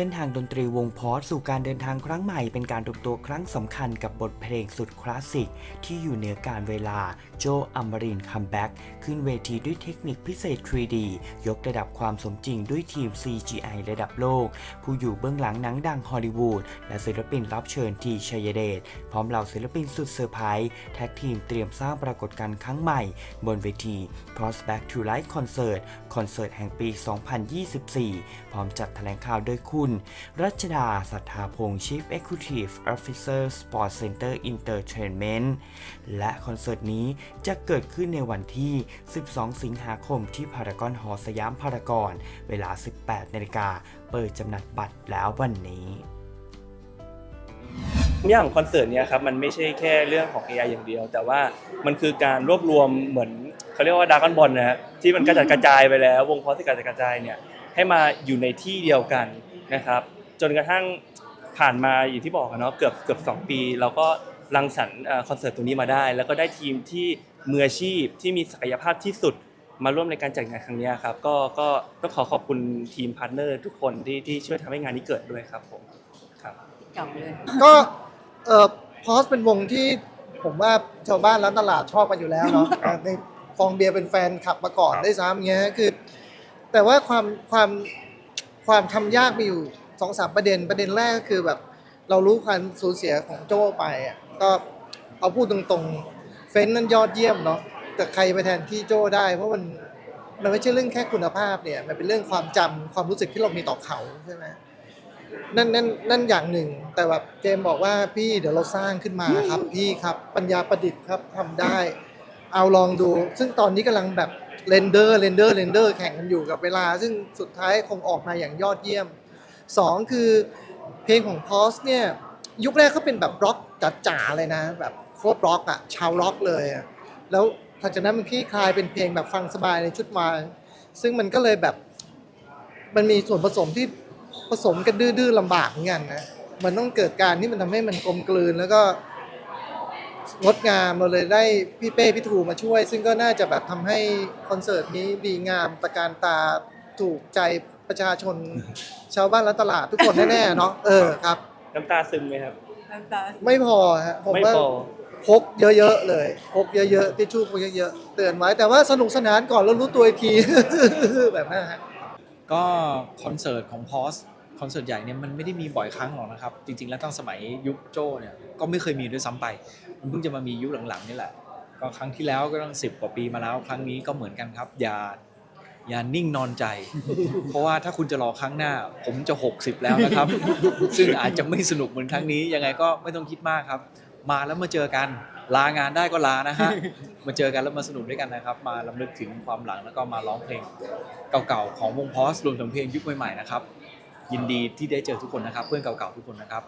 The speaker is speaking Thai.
เส้นทางดนตรีวงพอสสู่การเดินทางครั้งใหม่เป็นการรวมตัวครั้งสำคัญกับบทเพลงสุดคลาสสิก ที่อยู่เหนือการเวลาโจอัมบรินคัมแบ็กขึ้นเวทีด้วยเทคนิคพิเศษ 3D ยกระดับความสมจริงด้วยทีม CGI ระดับโลก ผู้อยู่เบื้องหลังหนังดังฮอลลีวูดและศิลปินรับเชิญทีชัยเดชพร้อมเหล่าศิลปินสุดเซอร์ไพรส์แท็กทีมเตรียมสร้างปรากฏการณ์ครั้งใหม่ บนเวที Prospect to Life Concert คอนเสิร์ตแห่งปี 2024 พร้อมจัดแถลงข่าวโดยคุณรัชดาสัทธาพงศ์ Chief Executive Officer Sports Center Entertainment และคอนเสิร์ตนี้จะเกิดขึ้นในวันที่ 12 สิงหาคมที่พารากอนหอสยามพารากอน เวลา 18 นาฬิกา เปิดจำหน่ายบัตรแล้ววันนี้อย่างของคอนเสิร์ตเนี้ยครับมันไม่ใช่แค่เรื่องของ AI อย่างเดียว แต่ว่ามันคือการรวบรวมเหมือนเขาเรียกว่าดาร์กอนบอลนะฮะที่มันกระจัดกระจายไปแล้ว วงพอสที่กระจัดกระจายเนี่ยให้มาอยู่ในที่เดียวกัน นะครับ จนกระทั่งผ่านมาอย่างที่บอกอะเนาะเกือบเกือบสองปี เราก็รังสรรค์เอ่อคอนเสิร์ตตรงนี้มาได้ แล้วก็ได้ทีมที่มืออาชีพที่มีศักยภาพที่สุดมาร่วมในการจัดงานครั้งเนี้ยครับก็ก็ต้องขอขอบคุณทีมพาร์ทเนอร์ทุกคนที่ที่ช่วยทำให้งานนี้เกิดด้วยครับผมครับเก่าเลยก็เอ่อพอสเป็นวงที่ผมว่าชาวบ้านร้านตลาดชอบกันอยู่แล้วเนาะอ่าในฟองเบียร์เป็นแฟนขับมาก่อนครับได้วยซ้ำเงี้ยคือ แต่ว่าความความ ความทำยากมีอยู่สองสามประเด็นประเด็นแรกก็คือแบบ เรารู้ความสูญเสียของโจ้ไปอะก็เอาพูดตรงๆ เฟ้นนั้นยอดเยี่ยมเนาะแต่ใครไปแทนที่โจ้ได้ เพราะมันมันไม่ใช่เรื่องแค่คุณภาพเนี่ยมันเป็นเรื่องความจำความรู้สึกที่เรามีต่อเขาใช่ไหมนั่นนั่นนั่นอย่างหนึ่ง แต่แบบเจมส์บอกว่าพี่เดี๋ยวเราสร้างขึ้นมาครับ พี่ครับปัญญาประดิษฐ์ครับทำได้ เอาลองดู ซึ่งตอนนี้กำลังแบบ เรนเดอร์เรนเดอร์เรนเดอร์แข่งกันอยู่กับเวลา ซึ่งสุดท้ายคงออกมาอย่างยอดเยี่ยมสองคือเพลงของพอสเนี่ยยุคแรกเขาเป็นแบบร็อกจ๋าๆเลยนะ แบบโคตรร็อกอะชาวร็อกเลยอะแล้วหลังจากนั้นมันคลี่คลายเป็นเพลงแบบฟังสบายในชุดวายซึ่งมันก็เลยแบบมันมีส่วนผสมที่ผสมกันดื้อๆลำบากเหมือนกันนะมันต้องเกิดการที่มันทำให้มันกลมกลืนแล้วก็ งดงามเราเลยได้พี่เป้พี่ทูมาช่วย ซึ่งก็น่าจะแบบทำให้คอนเสิร์ตนี้ดีงามตระการตาถูกใจประชาชนชาวบ้านและตลาดทุกคนแน่ๆเนาะเออครับ น้ำตาซึมไหมครับ น้ำตาไม่พอฮะผมไม่ว่า พอ พกเยอะๆเลยพกเยอะๆทิชชู่พกเยอะๆเตือนไว้แต่ว่าสนุกสนานก่อนแล้วรู้ตัวอีกที แบบนั้นฮะ ก็คอนเสิร์ตของพอส คอนเสิร์ตใหญ่เนี่ยมันไม่ได้มีบ่อยครั้งหรอกนะครับ จริง ๆ แล้วตั้งสมัยยุคโจ้เนี่ยก็ไม่เคยมีด้วยซ้ำไป มันเพิ่งจะมามียุคหลังๆนี่แหละ ก็ครั้งที่แล้วก็ตั้งสิบกว่าปีมาแล้ว ครั้งนี้ก็เหมือนกันครับอย่าอย่านิ่งนอนใจ เพราะว่าถ้าคุณจะรอครั้งหน้า ผมจะ 60 แล้วนะครับ ซึ่งอาจจะไม่สนุกเหมือนครั้งนี้ ยังไงก็ไม่ต้องคิดมากครับ มาแล้วมาเจอกัน ลางานได้ก็ลานะฮะ มาเจอกันแล้วมาสนุกด้วยกันนะครับ มาลำลึกถึงความหลังแล้วก็มาร้องเพลงเก่าๆของวงพอสรวมถึงเพลงยุคใหม่ๆนะครับ ยินดีที่ได้เจอทุกคนนะครับ เพื่อนเก่าๆทุกคนนะครับ